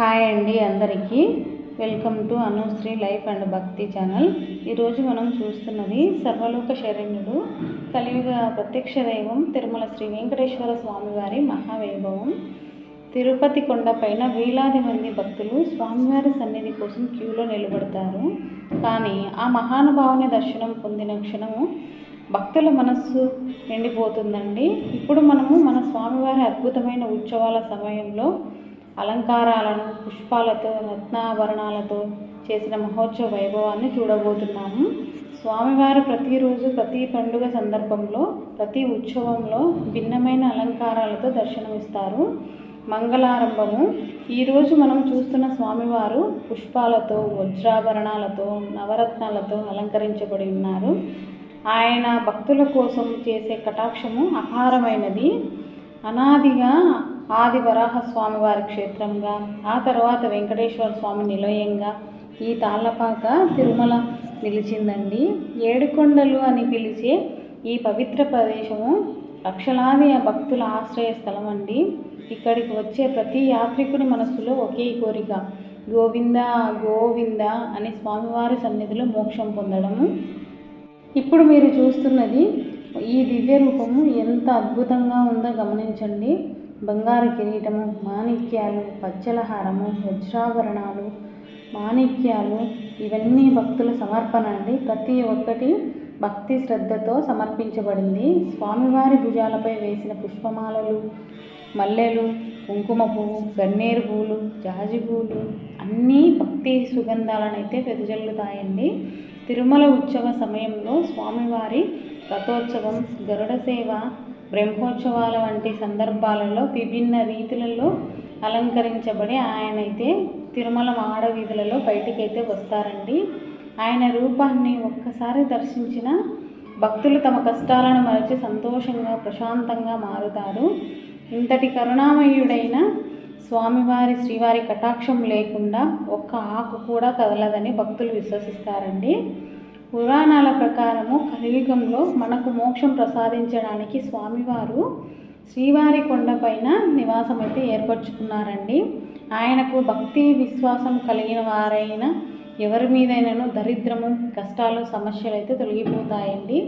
Hi అండి అందరికీ. Welcome to Anushree life and Bhakti channel. ఈరోజు మనం చూస్తున్నది సర్వలోక శరణ్యుడు కలియుగ ప్రత్యక్ష దైవం తిరుమల శ్రీ వెంకటేశ్వర స్వామివారి మహావైభవం. తిరుపతి కొండపైన వేలాది మంది భక్తులు స్వామివారి సన్నిధి కోసం క్యూలో నిలబడతారు. కానీ ఆ మహానుభావుని దర్శనం పొందిన క్షణము భక్తుల మనస్సు నిండిపోతుందండి. ఇప్పుడు మనము మన స్వామివారి అద్భుతమైన ఉత్సవాల సమయంలో అలంకారాలను పుష్పాలతో రత్నాభరణాలతో చేసిన మహోత్సవ వైభవాన్ని చూడబోతున్నాము. స్వామివారు ప్రతిరోజు ప్రతి పండుగ సందర్భంలో ప్రతి ఉత్సవంలో భిన్నమైన అలంకారాలతో దర్శనమిస్తారు. మంగళారంభము. ఈరోజు మనం చూస్తున్న స్వామివారు పుష్పాలతో వజ్రాభరణాలతో నవరత్నాలతో అలంకరించబడి ఉన్నారు. ఆయన భక్తుల కోసం చేసే కటాక్షము అపారమైనది. అనాదిగా ఆది వరాహ వారి క్షేత్రంగా ఆ తర్వాత వెంకటేశ్వర స్వామి నిలయంగా ఈ తాళ్ళపాక తిరుమల నిలిచిందండి. ఏడుకొండలు అని పిలిచే ఈ పవిత్ర ప్రదేశము లక్షలాది భక్తుల ఆశ్రయ స్థలం అండి ఇక్కడికి వచ్చే ప్రతి యాత్రికుడి మనస్సులో ఒకే కోరిక గోవింద గోవింద అని స్వామివారి సన్నిధిలో మోక్షం పొందడము. ఇప్పుడు మీరు చూస్తున్నది ఈ దివ్య రూపము ఎంత అద్భుతంగా ఉందో గమనించండి. బంగారు కిరీటము మాణిక్యాలు పచ్చల హారము వజ్రాభరణాలు మాణిక్యాలు ఇవన్నీ భక్తుల సమర్పణ అండి. ప్రతి ఒక్కటి భక్తి శ్రద్ధతో సమర్పించబడింది. స్వామివారి భుజాలపై వేసిన పుష్పమాలలు మల్లెలు కుంకుమ పువ్వు గన్నేరు పూలు జాజి పూలు అన్నీ భక్తి సుగంధాలనైతే వెదజల్లుతాయండి. తిరుమల ఉత్సవ సమయంలో స్వామివారి రథోత్సవం గరుడ సేవ బ్రహ్మోత్సవాల వంటి సందర్భాలలో విభిన్న రీతులలో అలంకరించబడి ఆయనైతే తిరుమల మాడవీధులలో బయటికైతే వస్తారండి. ఆయన రూపాన్ని ఒక్కసారి దర్శించిన భక్తులు తమ కష్టాలను మరచి సంతోషంగా ప్రశాంతంగా మారుతారు. ఇంతటి కరుణామయుడైన స్వామివారి శ్రీవారి కటాక్షం లేకుండా ఒక్క ఆకు కూడా కదలదని భక్తులు విశ్వసిస్తారండి. పురాణాల ప్రకారము కలియుగంలో మనకు మోక్షం ప్రసాదించడానికి స్వామివారు శ్రీవారి కొండపైన నివాసం అయితే ఏర్పరచుకున్నారండి. ఆయనకు భక్తి విశ్వాసం కలిగిన వారైన ఎవరి మీదైనాను దరిద్రము కష్టాలు సమస్యలు అయితే తొలగిపోతాయండి.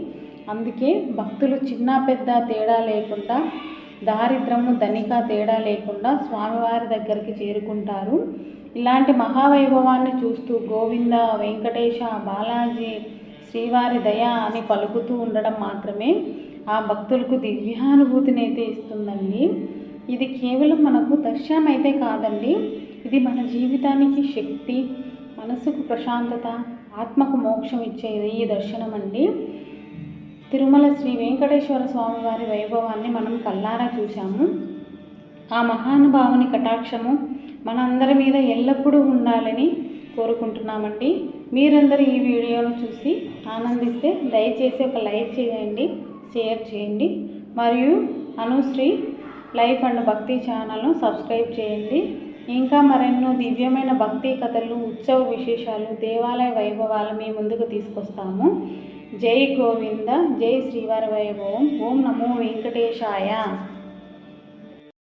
అందుకే భక్తులు చిన్న పెద్ద తేడా లేకుండా దారిద్రము ధనిక తేడా లేకుండా స్వామివారి దగ్గరికి చేరుకుంటారు. ఇలాంటి మహావైభవాన్ని చూస్తూ గోవింద వెంకటేశ బాలాజీ శ్రీవారి దయ అని పలుకుతూ ఉండడం మాత్రమే ఆ భక్తులకు దివ్యానుభూతినైతే అయితే ఇస్తుందండి. ఇది కేవలం మనకు దర్శనం అయితే కాదండి. ఇది మన జీవితానికి శక్తి మనసుకు ప్రశాంతత ఆత్మకు మోక్షం ఇచ్చేది ఈ దర్శనం అండి తిరుమల శ్రీ వెంకటేశ్వర స్వామి వారి వైభవాన్ని మనం కల్లారా చూశాము. ఆ మహానుభావుని కటాక్షము మనందరి మీద ఎల్లప్పుడూ ఉండాలని కోరుకుంటున్నామండి. మీరందరూ ఈ వీడియోను చూసి ఆనందిస్తే దయచేసి ఒక లైక్ చేయండి షేర్ చేయండి. మరియు అనుశ్రీ లైఫ్ అండ్ భక్తి ఛానల్ను సబ్స్క్రైబ్ చేయండి. ఇంకా మరెన్నో దివ్యమైన భక్తి కథలు ఉత్సవ విశేషాలు దేవాలయ వైభవాలు మీ ముందుకు తీసుకొస్తాము. జై గోవింద జై శ్రీవారి వైభవం ఓం నమో వెంకటేశాయ.